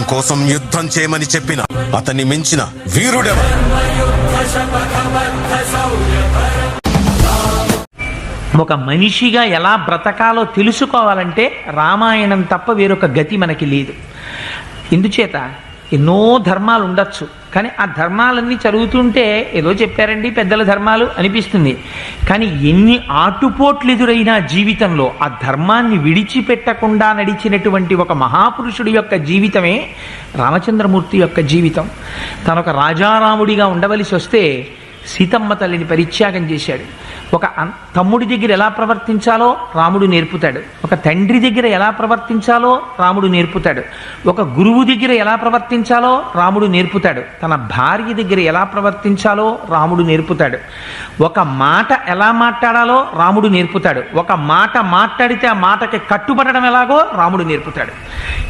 కోసం యుద్ధం చేయమని చెప్పిన అతన్ని మించిన వీరుడెవ ఒక మనిషిగా ఎలా బ్రతకాలో తెలుసుకోవాలంటే రామాయణం తప్ప వేరొక గతి మనకి లేదు. ఎందుచేత ఎన్నో ధర్మాలు ఉండొచ్చు. కానీ ఆ ధర్మాలన్నీ చదువుతుంటే ఏదో చెప్పారండి పెద్దల ధర్మాలు అనిపిస్తుంది. కానీ ఎన్ని ఆటుపోట్లు ఎదురైనా జీవితంలో ఆ ధర్మాన్ని విడిచిపెట్టకుండా నడిచినటువంటి ఒక మహాపురుషుడి యొక్క జీవితమే రామచంద్రమూర్తి యొక్క జీవితం. తనొక ఒక రాజారాముడిగా ఉండవలసి వస్తే సీతమ్మ తల్లిని పరిత్యాగం చేశాడు. ఒక తమ్ముడి దగ్గర ఎలా ప్రవర్తించాలో రాముడు నేర్పుతాడు. ఒక తండ్రి దగ్గర ఎలా ప్రవర్తించాలో రాముడు నేర్పుతాడు. ఒక గురువు దగ్గర ఎలా ప్రవర్తించాలో రాముడు నేర్పుతాడు. తన భార్య దగ్గర ఎలా ప్రవర్తించాలో రాముడు నేర్పుతాడు. ఒక మాట ఎలా మాట్లాడాలో రాముడు నేర్పుతాడు. ఒక మాట మాట్లాడితే ఆ మాటకి కట్టుబడడం ఎలాగో రాముడు నేర్పుతాడు.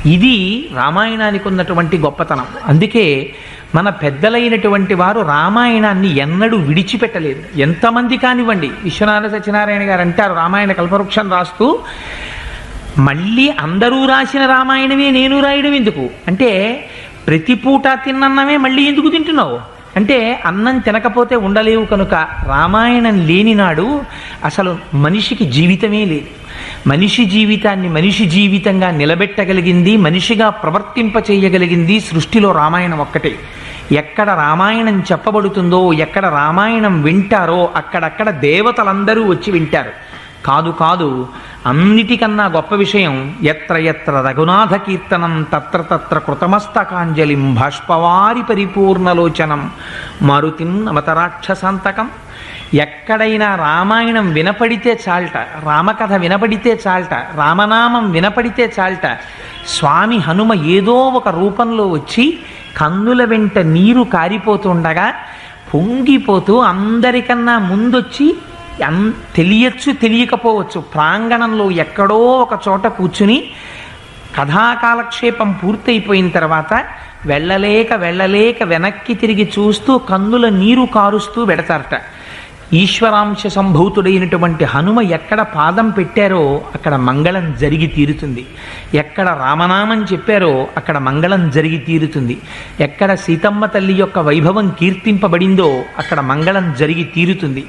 ఇది రామాయణానికి ఉన్నటువంటి గొప్పతనం. అందుకే మన పెద్దలైనటువంటి వారు రామాయణాన్ని ఎన్నడూ విడిచిపెట్టలేదు. ఎంతమంది కానివ్వండి విశ్వనాథ సత్యనారాయణ గారు అంటారు రామాయణ కల్పవృక్షం రాస్తూ మళ్ళీ అందరూ రాసిన రామాయణమే నేను రాయడం ఎందుకు? అంటే ప్రతి పూట తిన్నన్నమే మళ్ళీ ఎందుకు తింటున్నావు? అంటే అన్నం తినకపోతే ఉండలేవు కనుక రామాయణం లేనినాడు అసలు మనిషికి జీవితమే లేదు. మనిషి జీవితాన్ని మనిషి జీవితంగా నిలబెట్టగలిగింది మనిషిగా ప్రవర్తింప చేయగలిగింది సృష్టిలో రామాయణం ఒక్కటే. ఎక్కడ రామాయణం చెప్పబడుతుందో ఎక్కడ రామాయణం వింటారో అక్కడక్కడ దేవతలందరూ వచ్చి వింటారు. కాదు కాదు అన్నిటికన్నా గొప్ప విషయం ఎత్ర ఎత్ర రఘునాథ కీర్తనం తత్ర తత్ర కృతమస్తకాంజలిం భాష్పవారి పరిపూర్ణలోచనం. మరుతిం అవతరాక్షసంతకం ఎక్కడైనా రామాయణం వినపడితే చాల్ట రామకథ వినపడితే చాల్ట రామనామం వినపడితే చాల్ట స్వామి హనుమ ఏదో ఒక రూపంలో వచ్చి కన్నుల వెంట నీరు కారిపోతుండగా పొంగిపోతూ అందరికన్నా ముందొచ్చి అన్ తెలియచ్చు తెలియకపోవచ్చు. ప్రాంగణంలో ఎక్కడో ఒక చోట కూర్చుని కథాకాలక్షేపం పూర్తయిపోయిన తర్వాత వెళ్ళలేక వెళ్ళలేక వెనక్కి తిరిగి చూస్తూ కన్నుల నీరు కారుస్తూ వెడతారట. ఈశ్వరాంశ సంభూతుడైనటువంటి హనుమ ఎక్కడ పాదం పెట్టారో అక్కడ మంగళం జరిగి తీరుతుంది. ఎక్కడ రామనామం చెప్పారో అక్కడ మంగళం జరిగి తీరుతుంది. ఎక్కడ సీతమ్మ తల్లి యొక్క వైభవం కీర్తింపబడిందో అక్కడ మంగళం జరిగి తీరుతుంది.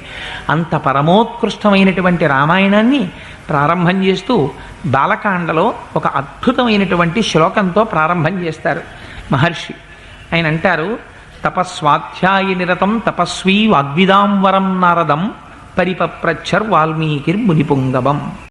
అంత పరమోత్కృష్టమైనటువంటి రామాయణాన్ని ప్రారంభం చేస్తూ బాలకాండలో ఒక అద్భుతమైనటువంటి శ్లోకంతో ప్రారంభం చేస్తారు. మహర్షి ఆయన అంటారు తపస్వాధ్యాయ నిరతం తపస్వీ వాగ్విదాంవరం నారదం పరిపప్రచ్చర్ వాల్మీకిర్ మునిపుంగవం